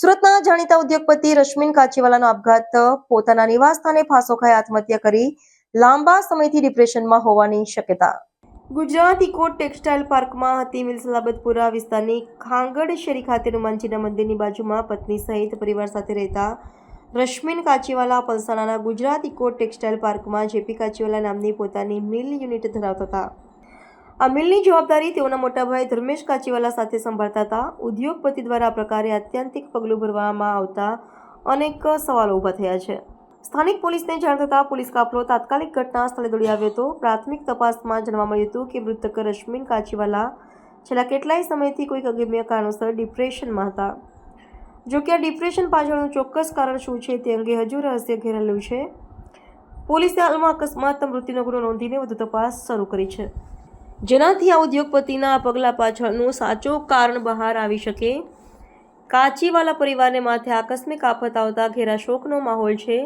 સુરતના જાણીતા ઉદ્યોગપતિ રશ્મિન કાચીવાલાનો આપઘાત, પોતાના નિવાસસ્થાને ફાંસો ખાઈ આત્મહત્યા કરી લાંબા સમયથી ડિપ્રેશનમાં હોવાની શક્યતા. ગુજરાત ઇકો ટેક્સટાઇલ પાર્કમાં હતી મિલસલાબતપુરા વિસ્તારની ખાંગડ શેરી ખાતે હનુમાનજીના મંદિરની બાજુમાં પત્ની સહિત પરિવાર સાથે રહેતા રશ્મિન કાચીવાલા પલસાણાના ગુજરાત ઇકો ટેક્સટાઇલ પાર્કમાં જેપી કાચીવાલા નામની પોતાની મિલ યુનિટ ધરાવતા હતા. આ મિલની જવાબદારી તેઓના મોટાભાઈ ધર્મેશ કાચીવાલા સાથે સંભાળતા હતા. ઉદ્યોગપતિ દ્વારા આ પ્રકારે આત્યંતિક પગલું ભરવામાં આવતા અનેક સવાલો ઊભા થયા છે. સ્થાનિક પોલીસને જાણ થતાં પોલીસ કાફલો તાત્કાલિક ઘટના સ્થળે દોડી આવ્યો હતો. પ્રાથમિક તપાસમાં જાણવા મળ્યું હતું કે મૃતક રશ્મિન કાચીવાલા છેલ્લા કેટલાય સમયથી કોઈક અગમ્ય કારણોસર ડિપ્રેશનમાં હતા. જો કે આ ડિપ્રેશન પાછળનું ચોક્કસ કારણ શું છે તે અંગે હજુ રહસ્ય ઘેરેલું છે. પોલીસે હાલમાં અકસ્માત મૃત્યુનો ગુનો નોંધીને વધુ તપાસ શરૂ કરી છે. જેનાથી આ ઉદ્યોગપતિના આ પગલા પાછળનું સાચું કારણ બહાર આવી શકે? કાચીવાલા પરિવારને માથે આકસ્મિક આફત આવતા ઘેરા શોકનો માહોલ છે.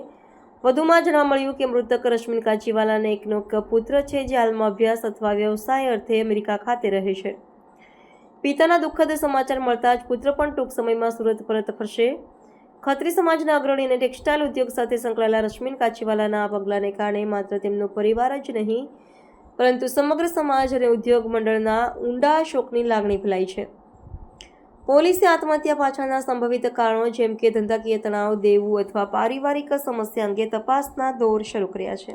વધુમાં જાણવા મળ્યું કે મૃતક રશ્મિન કાચીવાલાને એકનો એક પુત્ર છે જે હાલમાં અભ્યાસ અથવા વ્યવસાય અર્થે અમેરિકા ખાતે રહે છે. પિતાના દુઃખદ સમાચાર મળતા જ પુત્ર પણ ટૂંક સમયમાં સુરત પરત ફરશે. ખત્રી સમાજના અગ્રણી અને ટેક્સટાઇલ ઉદ્યોગ સાથે સંકળાયેલા રશ્મિન કાચીવાલાના આ પગલાને કારણે માત્ર તેમનો પરિવાર જ નહીં પરંતુ સમગ્ર સમાજ અને ઉદ્યોગ મંડળના ઊંડા શોકની લાગણી ફેલાઈ છે. પોલીસે આત્મહત્યા પાછળના સંભવિત કારણો જેમ કે ધંધાકીય તણાવ, દેવું અથવા પારિવારિક સમસ્યા અંગે તપાસના દોર શરૂ કર્યા છે.